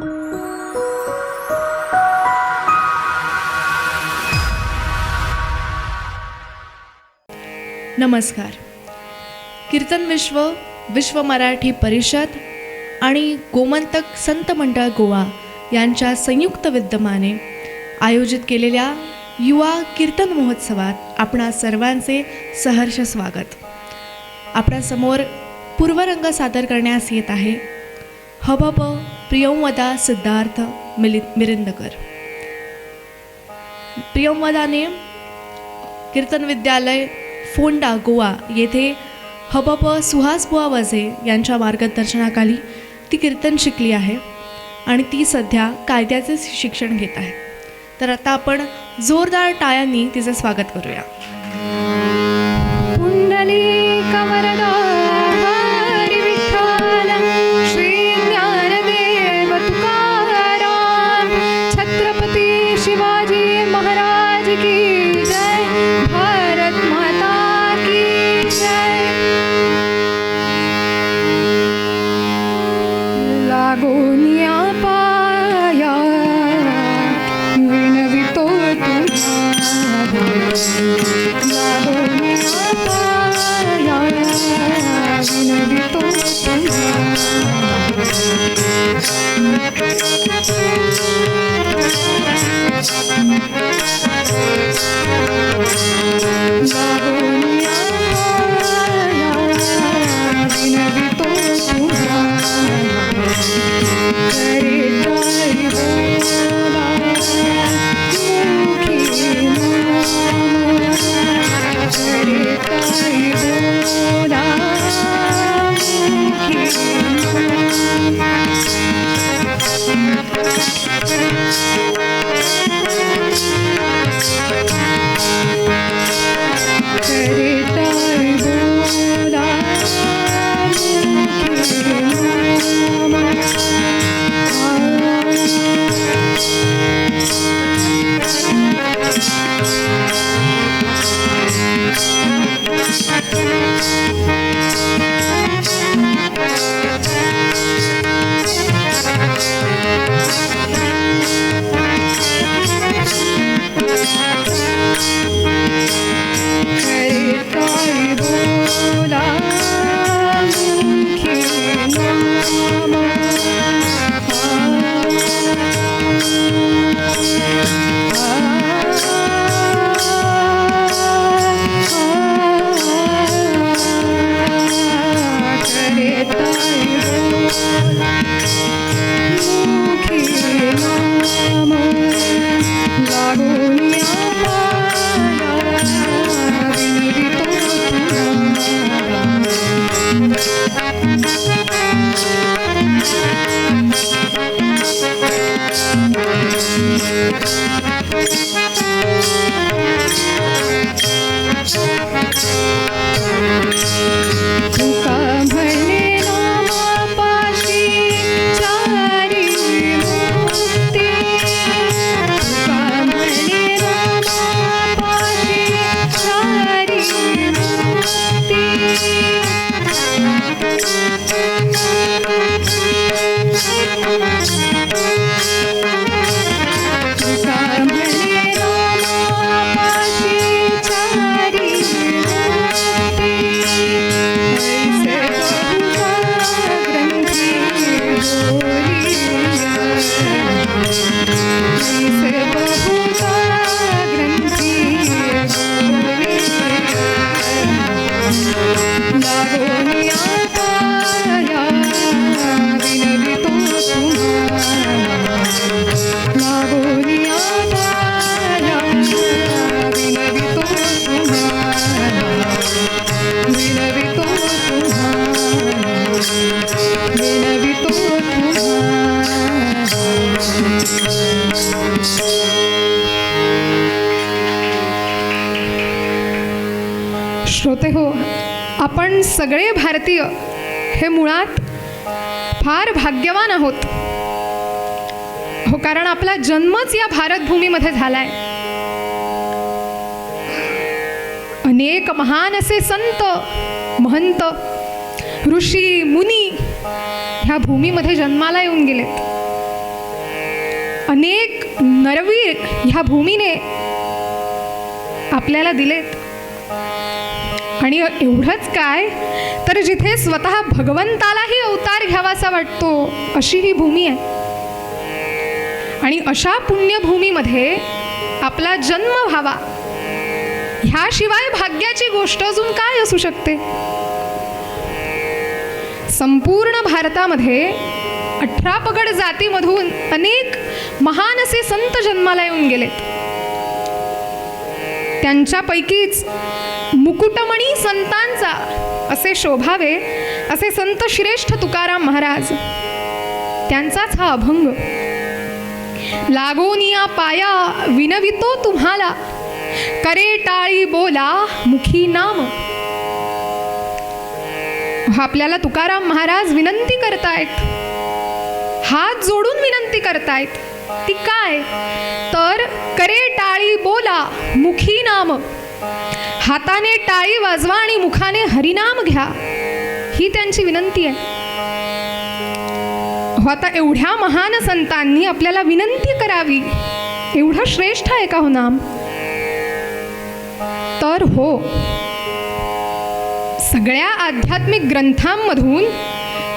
नमस्कार. कीर्तन विश्व विश्व मराठी परिषद आणि गोमंतक संत मंडळ गोवा यांच्या संयुक्त विद्यमाने आयोजित केलेल्या युवा कीर्तन महोत्सवात आपणा सर्वांचे सहर्ष स्वागत. आपणासमोर पूर्वरंग सादर करण्यास येत आहे. हबप प्रियंवदा सिद्धार्थ मिलिंद मिरिंदकर. प्रियंवदाने कीर्तन विद्यालय फोंडा गोवा येथे हबप सुहास बुवा वझे यांच्या मार्गदर्शनाखाली ती कीर्तन शिकली आहे आणि ती सध्या कायद्याचे शिक्षण घेत आहे. तर आता आपण जोरदार टाळ्यांनी तिचं स्वागत करूया. Música Música लागोनिया आपण सगळे भारतीय हे मुळात फार भाग्यवान आहोत. हो कारण आपला जन्मच या भारतभूमीमध्ये झालाय. अनेक महान असे संत महंत ऋषी मुनी ह्या भूमीमध्ये जन्माला येऊन गेलेत. अनेक नरवीर ह्या भूमीने आपल्याला दिलेत. आणि एवढंच काय? तर जिथे स्वतः भगवंतालाही अवतार घ्यावासा वाटतो अशी ही भूमी आहे. आणि अशा पुण्यभूमीमध्ये आपला जन्म व्हावा ह्याशिवाय भाग्याची गोष्ट अजून काय असू शकते? संपूर्ण भारतामध्ये अठरा पगड जातीमधून अनेक महान असे संत जन्माला येऊन गेलेत. त्यांच्यापैकीच मुकुटमणी संतांचा असे शोभावे असे संत श्रेष्ठ तुकाराम महाराज. त्यांचाच हा अभंग. लागोनिया पाया विनवितो तुम्हाला. करे टाळी बोला मुखी नाम. हा आपल्याला तुकाराम महाराज विनंती करतायत. हात जोडून विनंती करतायत. ती काय? तर करे टाळी बोला मुखी नाम. हाताने टाळी वाजवा आणि मुखाने हरिनाम घ्या. ही त्यांची विनंती आहे. हो आता एवढ्या महान संतांनी आपल्याला विनंती करावी. एवढं श्रेष्ठ आहे का हो नाम? तर हो. सगळ्या आध्यात्मिक ग्रंथांमधून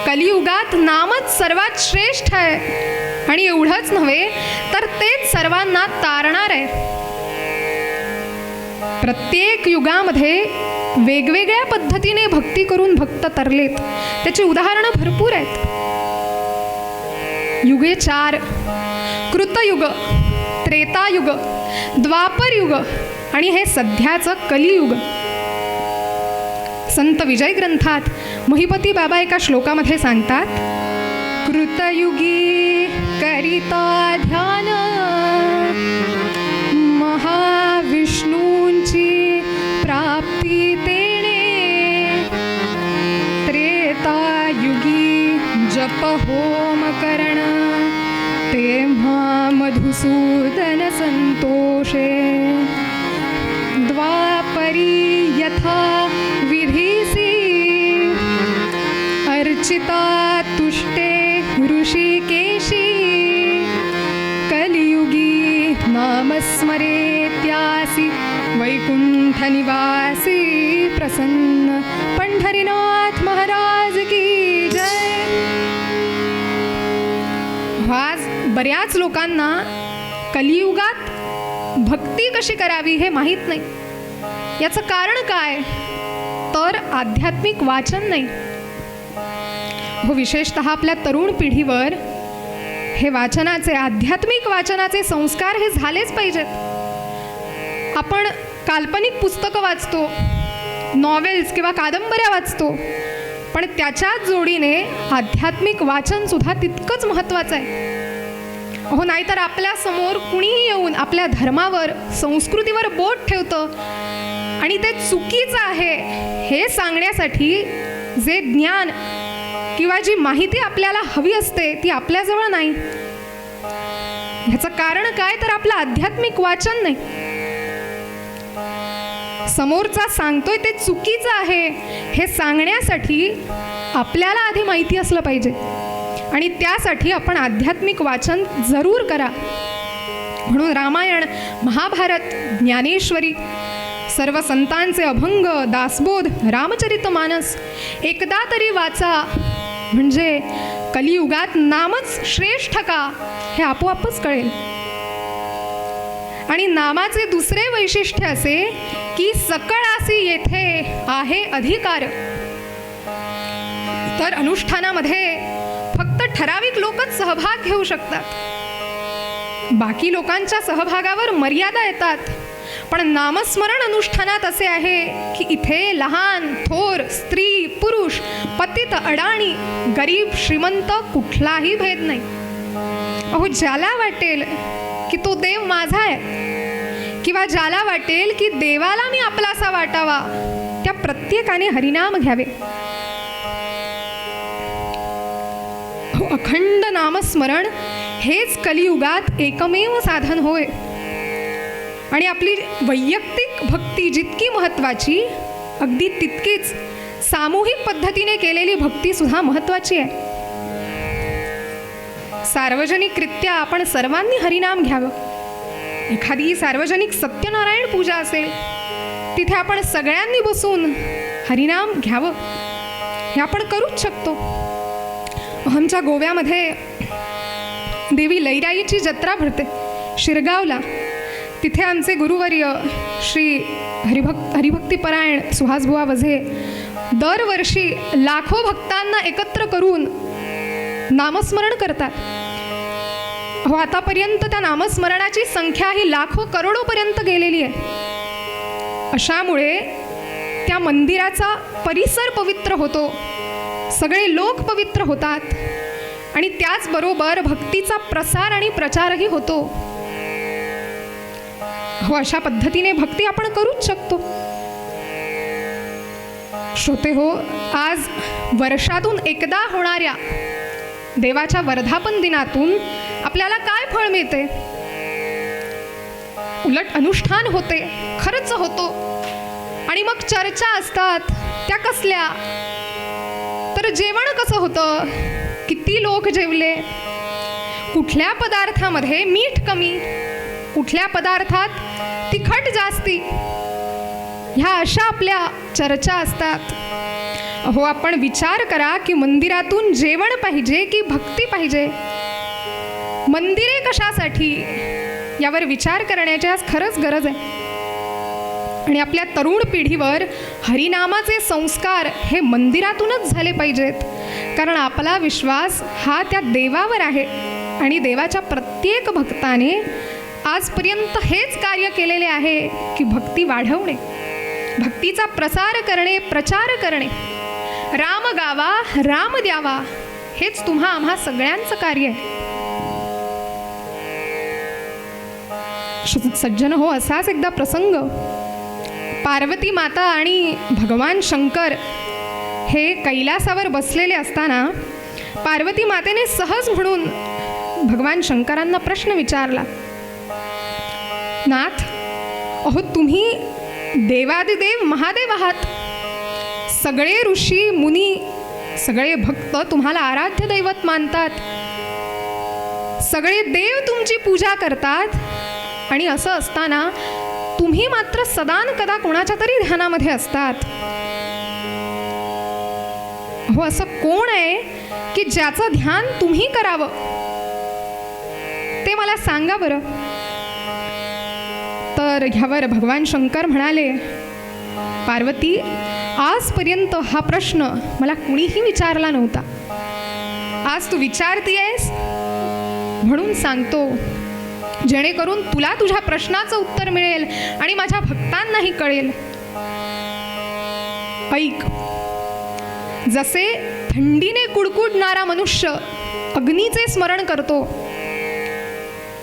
कलियुगात नामच सर्वात श्रेष्ठ आहे. आणि एवढंच नव्हे तर तेच सर्वांना तारणार आहे. प्रत्येक युगामध्ये वेगवेगळ्या पद्धतीने भक्ती करून भक्त तरलेत. त्याची उदाहरणं भरपूर आहेत. युगे चार कृतयुग त्रेतायुग द्वापरयुग आणि हे सध्याचं कलियुग. संत विजय ग्रंथात महिपती बाबा एका श्लोकामध्ये सांगतात कृतयुगी करिता ध्यान मधुसूदन संतोषे। द्वापरी यथा विधीसि। अर्चिता तुष्टे ऋषिकेशी। कलियुगी नामस्मरेत्यासि। वैकुण्ठनिवासी प्रसन्न। पंढरीनाथ महाराज की जय। आज बऱ्याच लोकांना कलियुगात भक्ती कशी करावी हे माहीत नाही. याचं कारण काय? तर आध्यात्मिक वाचन नाही. हो विशेषत आपल्या तरुण पिढीवर हे वाचनाचे आध्यात्मिक वाचनाचे संस्कार हे झालेच पाहिजेत. आपण काल्पनिक पुस्तकं वाचतो नॉवेल्स किंवा कादंबऱ्या वाचतो पण त्याच्याच जोडीने आध्यात्मिक वाचनसुद्धा तितकंच महत्त्वाचं आहे. हो नाहीतर आपल्यासमोर कुणीही येऊन आपल्या धर्मावर संस्कृतीवर बोट ठेवतं. आणि ते चुकीचं आहे हे सांगण्यासाठी जे ज्ञान किंवा जी माहिती आपल्याला हवी असते ती आपल्याजवळ नाही. ह्याचं कारण काय? तर आपलं आध्यात्मिक वाचन नाही. समोरचा सांगतोय ते चुकीचं आहे हे सांगण्यासाठी आपल्याला आधी माहिती असलं पाहिजे. आणि त्यासाठी आपण आध्यात्मिक वाचन जरूर करा. म्हणून रामायण महाभारत ज्ञानेश्वरी सर्व संतांचे अभंग दासबोध रामचरित मानस एकदा तरी वाचा. म्हणजे कलियुगात नामच श्रेष्ठ का हे आपोआपच कळेल. आणि नामाचे दुसरे वैशिष्ट्य असे की सकळासी येथे आहे अधिकार. तर अनुष्ठानामध्ये फक्त ठराविक लोकच सहभाग घेऊ शकतात. बाकी लोकांच्या सहभागावर मर्यादा येतात. पण नामस्मरण अनुष्ठानात असे आहे की इथे लहान थोर स्त्री पुरुष पतित अडाणी गरीब श्रीमंत कुठलाही भेद नाही. अहो ज्याला वाटेल की तो देव माझा आहे. किंवा ज्याला वाटेल की देवाला मी आपलासा वाटावा त्या प्रत्येकाने हरिनाम घ्यावे. अखंड नामस्मरण हेच कलियुगात एकमेव साधन होय. आणि आपली वैयक्तिक भक्ती जितकी महत्त्वाची अगदी तितकीच सामूहिक पद्धतीने केलेली भक्ती सुद्धा महत्त्वाची आहे. सार्वजनिकरित्या आपण सर्वांनी हरिनाम घ्यावं. एखादी सार्वजनिक सत्यनारायण पूजा असेल तिथे आपण सगळ्यांनी बसून हरिनाम घ्यावं. हे आपण करूच शकतो. आमच्या गोव्यामध्ये देवी लैराईची जत्रा भरते. शिरगावला. तिथे आमचे गुरुवर्य श्री हरिभक्त हरिभक्तीपरायण सुहासबुवा वझे दरवर्षी लाखो भक्तांना एकत्र करून नामस्मरण करतात. हो आतापर्यंत त्या नामस्मरणाची संख्या ही लाखो करोडोपर्यंत गेलेली आहे. अशामुळे त्या मंदिराचा परिसर पवित्र होतो. सगळे लोक पवित्र होतात. आणि त्याचबरोबर भक्तीचा प्रसार आणि प्रचारही होतो. हो अशा पद्धतीने भक्ती आपण करूच शकतो. श्रोते हो आज वर्षातून एकदा होणाऱ्या देवाच्या वर्धापन दिनातून आपल्याला काय फळ मिळते? उलट अनुष्ठान होते खर्च होतो. आणि मग चर्चा असतात त्या कसल्या? तर जेवण कसं होतं? किती लोक जेवले? कुठल्या पदार्थामध्ये मीठ कमी? कुठल्या पदार्थात तिखट जास्ती? ह्या अशा आपल्या चर्चा असतात. हो आपण विचार करा की मंदिरातून जेवण पाहिजे की भक्ती पाहिजे? मंदिरे कशासाठी? यावर विचार करण्याची आज खरंच गरज आहे. आणि आपल्या तरुण पिढीवर हरिनामाचे संस्कार हे मंदिरातूनच झाले पाहिजेत. कारण आपला विश्वास हा त्या देवावर आहे आणि देवाच्या प्रत्येक भक्ताने आजपर्यंत हेच कार्य केलेले आहे की भक्ती वाढवणे भक्तीचा प्रसार करणे प्रचार करणे. राम गावा राम द्यावा हेच तुम्हा आम्हा सगळ्यांचं कार्य आहे. सज्जन हो असाच एकदा प्रसंग. पार्वती माता आणि भगवान शंकर हे कैलासावर बसलेले असताना पार्वती मातेने सहज म्हणून भगवान शंकरांना प्रश्न विचारला नाथ अहो तुम्ही देवादिदेव महादेव आहात. सगळे ऋषी मुनी सगळे भक्त तुम्हाला आराध्य दैवत मानतात. सगळे देव तुमची पूजा करतात. आणि असं असताना तुम्ही मात्र सदान कदा कोणाच्या तरी ध्यानामध्ये असतात. हो असं कोण आहे की ज्याचं ध्यान तुम्ही करावं? ते मला सांगा बरं. तर ह्यावर भगवान शंकर म्हणाले पार्वती आजपर्यंत हा प्रश्न मला कुणीही विचारला नव्हता. आज तू विचारतीयस? म्हणून सांगतो जेणेकरून तुला तुझ्या प्रश्नाचं उत्तर मिळेल आणि माझ्या भक्तांनाही कळेल. ऐक. जसे थंडीने कुडकुडणारा मनुष्य अग्नीचे स्मरण करतो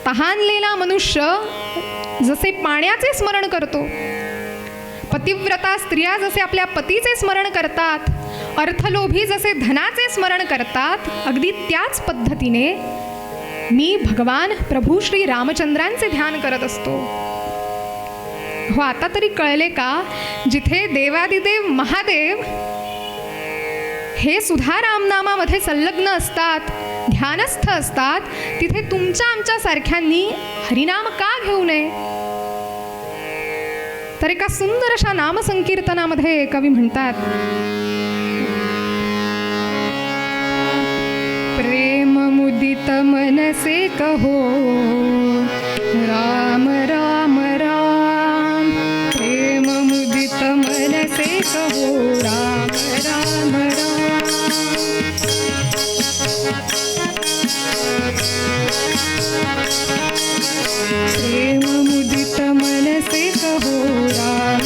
तहानलेला मनुष्य जसे पाण्याचे स्मरण करतो पतिव्रता स्त्रिया जसे आपल्या पतीचे स्मरण करतात अर्थलोभी जसे धनाचे स्मरण करतात अगदी त्याच पद्धतीने मी भगवान प्रभू श्री रामचंद्रांचे ध्यान करत असतो. हो आता तरी कळले का? जिथे देवादिदेव महादेव हे सुद्धा रामनामामध्ये संलग्न असतात ध्यानस्थ असतात तिथे तुमच्या आमच्या सारख्यांनी हरिनाम का घेऊ नये? तर एका सुंदर अशा नामसंकीर्तनामध्ये कवी म्हणतात प्रेम मुदित मनसे कहो। राम राम राम। प्रेम मुदित मनसे कहो। राम राम राम। प्रेम मुदित मनसे कहो। राम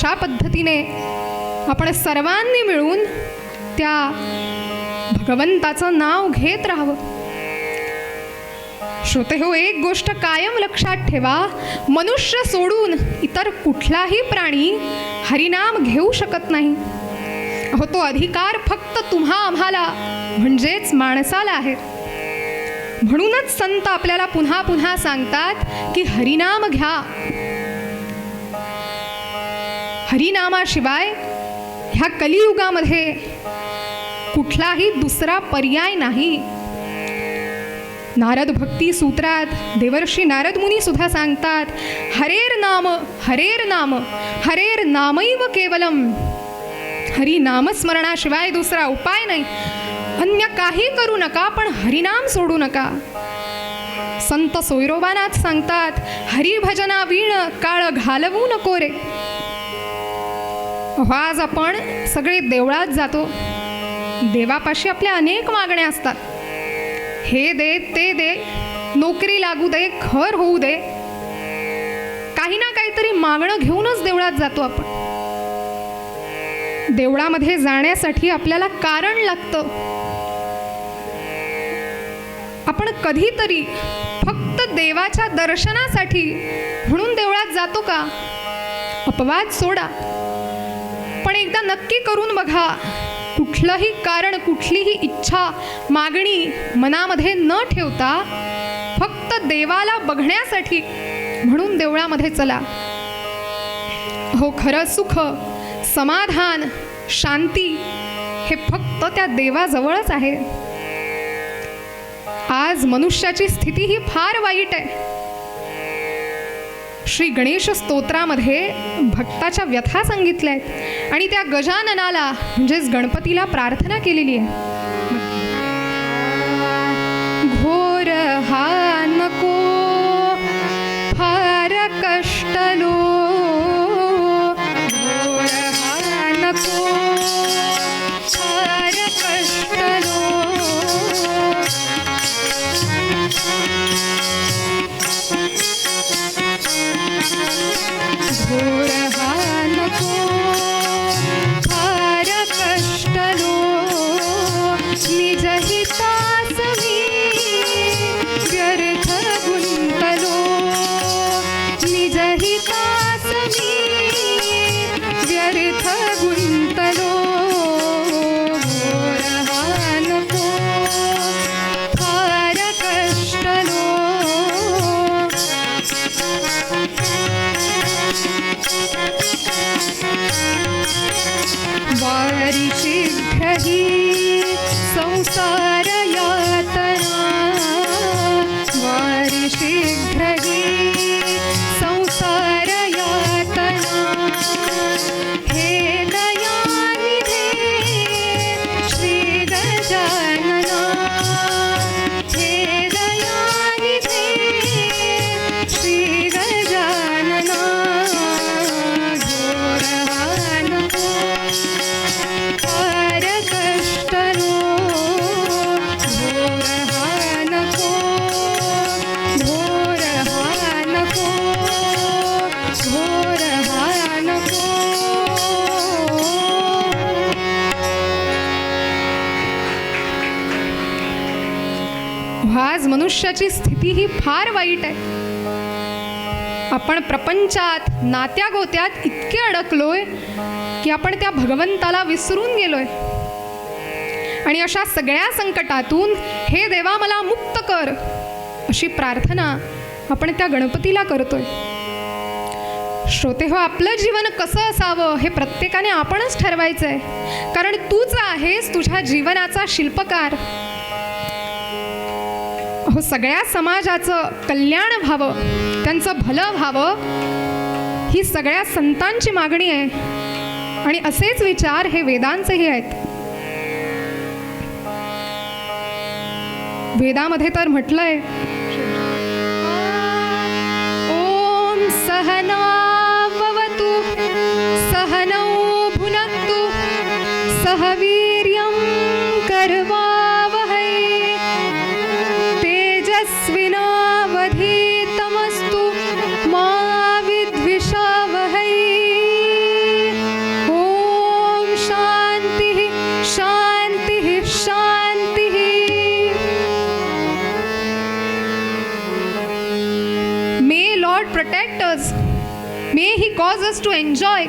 अशा पद्धतीने आपण सर्वांनी मिळून त्या भगवंताचं नाव घेत राहावं. श्रोते हो एक गोष्ट कायम लक्षात ठेवा. मनुष्य सोडून इतर कुठलाही प्राणी हरिनाम घेऊ शकत नाही. अहो तो अधिकार फक्त तुम्हा आम्हाला म्हणजेच माणसाला आहे. म्हणूनच संत आपल्याला पुन्हा पुन्हा सांगतात की हरिनाम घ्या. हरिनामाशिवाय ह्या कलियुगामध्ये कुठलाही दुसरा पर्याय नाही. नारद भक्ती सूत्रात देवर्षी नारद मुनी सुद्धा सांगतात हरेर नाम हरेर नाम हरेर नामैव केवलम. हरी नामस्मरणाशिवाय दुसरा उपाय नाही. अन्य काही करू नका पण हरिनाम सोडू नका. संत सोयरोबानाथ सांगतात हरिभजना वीण काळ घालवू नको रे. आज आपण सगळे देवळात जातो. देवापाशी आपल्या अनेक मागण्या असतात. हे दे ते दे नोकरी लागू दे घर होऊ दे. काही ना काहीतरी मागणं घेऊनच देवळात जातो आपण. देवळामध्ये जाण्यासाठी आपल्याला कारण लागतं. आपण कधीतरी फक्त देवाच्या दर्शनासाठी म्हणून देवळात जातो का? अपवाद सोडा. पण एकदा नक्की करून बघा. कुठलंही कारण कुठलीही इच्छा मागणी मनामध्ये न ठेवता फक्त देवाला बघण्यासाठी म्हणून देवळामध्ये चला. हो खरं सुख समाधान शांती हे फक्त त्या देवाजवळच आहे. आज मनुष्याची स्थिती ही फार वाईट आहे. श्री गणेश स्तोत्रामध्ये भक्ताच्या व्यथा सांगितल्या आहेत. आणि त्या गजाननाला म्हणजेच गणपतीला प्रार्थना केलेली आहे. घोर हा नको शीघ्र ही संसार घोर नको आज मनुष्याची स्थिती ही फार वाईट आहे. आपण प्रपंचात नात्या गोत्यात इतके अडकलोय की आपण त्या भगवंताला विसरून गेलोय. आणि अशा सगळ्या संकटातून हे देवा मला मुक्त कर अशी प्रार्थना आपण त्या गणपतीला करतोय. श्रोते हो आपलं जीवन कसं असावं हे प्रत्येकाने आपणच ठरवायचं आहे कारण तूच आहेस तुझ्या जीवनाचा शिल्पकार. हो सगळ्या समाजाचं कल्याण व्हावं त्यांचं भलं व्हावं ही सगळ्या संतांची मागणी आहे. आणि असेच विचार हे वेदांचेही आहेत. वेदामध्ये तर म्हटलंय ओम सहना cause us to enjoy.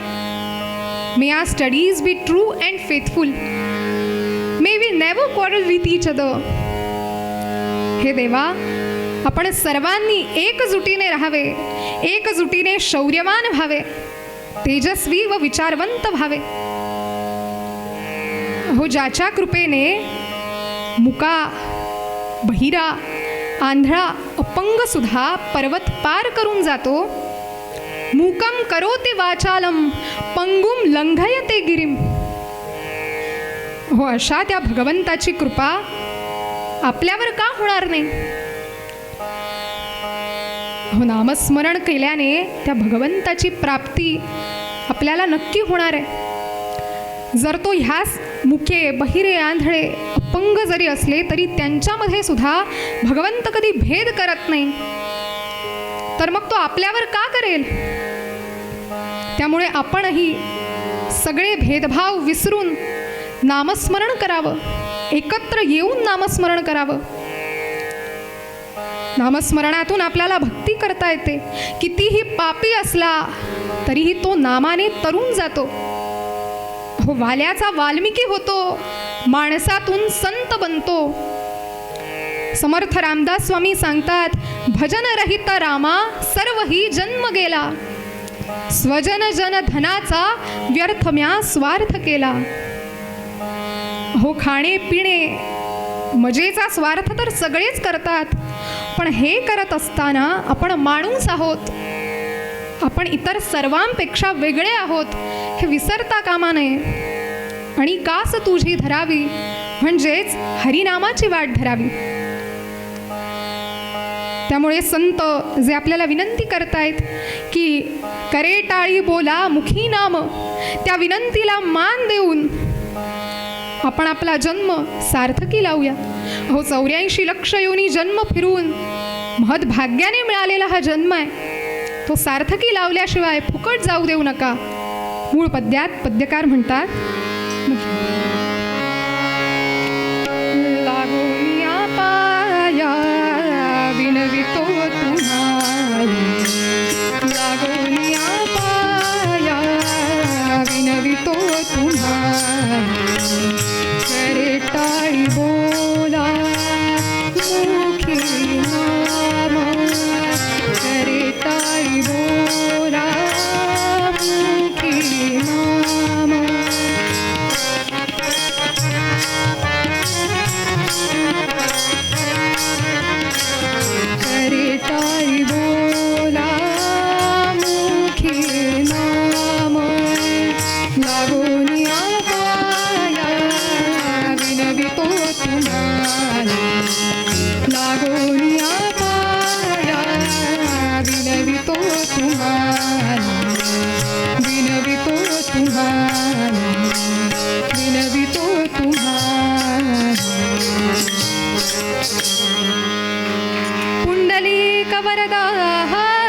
May our studies be true and faithful. May we never quarrel with each other. हे देवा आपण सर्वांनी एकजुटीने राहावे एकजुटीने शौर्यवान व्हावे तेजस्वी व विचारवंत व्हावे हो ज्याच्या कृपेने मुका बहिरा आंधळा अपंग सुद्धा पर्वत पार करून जातो मूकं करोति वाचालं पंगुम लंघयते गिरीम। हो अशा त्या भगवंताची कृपा आपल्यावर का होणार नाही? हो नामस्मरण केल्याने त्या भगवंताची प्राप्ती आपल्याला नक्की होणार आहे. जर तो ह्याच मुके बहिरे आंधळे अपंग जरी असले तरी त्यांच्यामध्ये सुद्धा भगवंत कधी भेद करत नाही. तर मग तो आपल्यावर का करेल? त्यामुळे आपणही सगळे भेदभाव विसरून नामस्मरण करावं. एकत्र येऊन नामस्मरण करावं. नामस्मरणातून आपल्याला भक्ती करता येते. कितीही पापी असला तरीही तो नामाने तरुण जातो. हो वाल्याचा वाल्मिकी होतो. माणसातून संत बनतो. समर्थ रामदास स्वामी सांगतात भजन रहित रामा सर्व ही जन्म गेला. स्वजन जन धनाचा व्यर्थ म्या स्वार्थ केला. हो खाणे पिणे मजेचा स्वार्थ तर सगळेच करतात. पण हे करत असताना आपण माणूस आहोत. आपण इतर सर्वांपेक्षा वेगळे आहोत हे विसरता कामा नये. आणि कास तुझी धरावी? म्हणजेच हरिनामाची वाट धरावी. त्यामुळे संत जे आपल्याला विनंती करतायत की करे टाळी बोला मुखी नाम त्या विनंतीला मान देऊन आपण आपला जन्म सार्थकी लावूया. हो चौऱ्याऐंशी लक्ष योनी जन्म फिरून महद्भाग्याने मिळालेला हा जन्म आहे. तो सार्थकी लावल्याशिवाय फुकट जाऊ देऊ नका. मूळ पद्यात पद्यकार म्हणतात विनवितो तुम्हाला लागोनिया पाया विनवितो तुम्हाला करे टाळी बोला वरदा